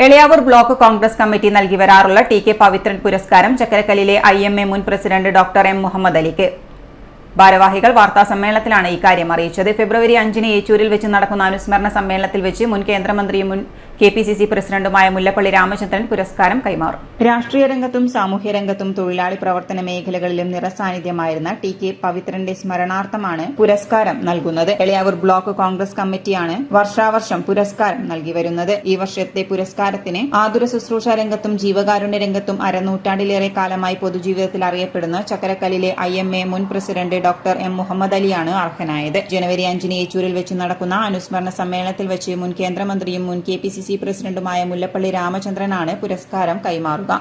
Eliyavoor block Congress committee നൽകി വരാറുള്ള T K Pavithran പുരസ്കാരം ചക്കരക്കല്ലിലെ ഐ എം എ മുൻ പ്രസിഡന്റ് ഡോക്ടർ എം മുഹമ്മദ് അലിക്ക്. ഭാരവാഹികൾ വാർത്താ സമ്മേളനത്തിലാണ് ഇക്കാര്യം അറിയിച്ചത്. ഫെബ്രുവരി അഞ്ചിന് ഏച്ചൂരിൽ വെച്ച് നടക്കുന്ന അനുസ്മരണ സമ്മേളനത്തിൽ വെച്ച് മുൻ കേന്ദ്രമന്ത്രിയും മുൻ കെ പി സി സി പ്രസിഡന്റുമായ മുല്ലപ്പള്ളി രാമചന്ദ്രൻ പുരസ്കാരം കൈമാറും. രാഷ്ട്രീയ രംഗത്തും സാമൂഹ്യ രംഗത്തും തൊഴിലാളി പ്രവർത്തന മേഖലകളിലും നിറസാന്നിധ്യമായിരുന്ന ടി കെ പവിത്രന്റെ സ്മരണാർത്ഥമാണ് പുരസ്കാരം നൽകുന്നത്. എളിയാവൂർ ബ്ലോക്ക് കോൺഗ്രസ് കമ്മിറ്റിയാണ് വർഷാവർഷം പുരസ്കാരം നൽകി വരുന്നത്. ഈ വർഷത്തെ പുരസ്കാരത്തിന് ആതുര ശുശ്രൂഷ രംഗത്തും ജീവകാരുണ്യ രംഗത്തും അരനൂറ്റാണ്ടിലേറെ കാലമായി പൊതുജീവിതത്തിൽ അറിയപ്പെടുന്ന ചക്കരക്കല്ലിലെ ഐ എം എ മുൻ പ്രസിഡന്റ് ഡോക്ടർ എം മുഹമ്മദ് അലിയാണ് അർഹനായത്. ജനുവരി അഞ്ചിന് ഏച്ചൂരിൽ വെച്ച് നടക്കുന്ന അനുസ്മരണ സമ്മേളനത്തിൽ വെച്ച് മുൻ കേന്ദ്രമന്ത്രിയും മുൻ കെ പി സി സി പ്രസിഡന്റുമായ മുല്ലപ്പള്ളി രാമചന്ദ്രനാണ് പുരസ്കാരം കൈമാറുക.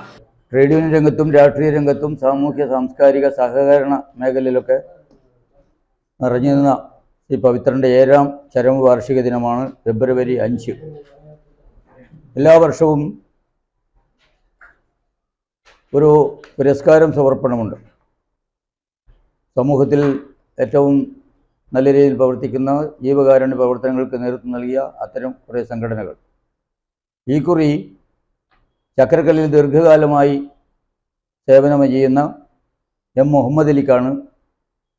യൂണിയൻ രംഗത്തും രാഷ്ട്രീയ രംഗത്തും സാമൂഹ്യ സാംസ്കാരിക സഹകരണ മേഖലയിലൊക്കെ നിറഞ്ഞു നിന്ന ഈ പവിത്രന്റെ ഏഴാം ചരമ വാർഷിക ദിനമാണ് ഫെബ്രുവരി അഞ്ച്. എല്ലാ വർഷവും ഒരു പുരസ്കാരം സമർപ്പണമുണ്ട്. സമൂഹത്തിൽ ഏറ്റവും നല്ല രീതിയിൽ പ്രവർത്തിക്കുന്ന ജീവകാരുണ്യ പ്രവർത്തനങ്ങൾക്ക് നേതൃത്വം നൽകിയ അത്തരം കുറേ സംഘടനകൾ. ഈ കുറി ചക്രക്കല്ലിൽ ദീർഘകാലമായി സേവനം ചെയ്യുന്ന എം മുഹമ്മദ് അലിക്കാണ്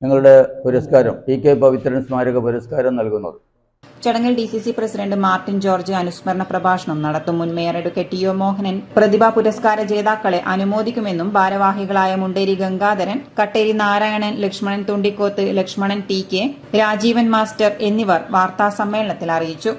ഞങ്ങളുടെ പുരസ്കാരം ടി കെ പവിത്രൻ സ്മാരക പുരസ്കാരം നൽകുന്നത്. ചടങ്ങിൽ D C C president Martin George അനുസ്മരണ പ്രഭാഷണം നടത്തും. മുൻ mayor advocate T O Mohanan പ്രതിഭാ പുരസ്കാര ജേതാക്കളെ അനുമോദിക്കുമെന്നും ഭാരവാഹികളായ Munderi Gangadharan Katteri Narayanan Lakshmanan Thundikoth Lakshmanan T K Rajeevan master എന്നിവർ വാർത്താ സമ്മേളനത്തിൽ അറിയിച്ചു.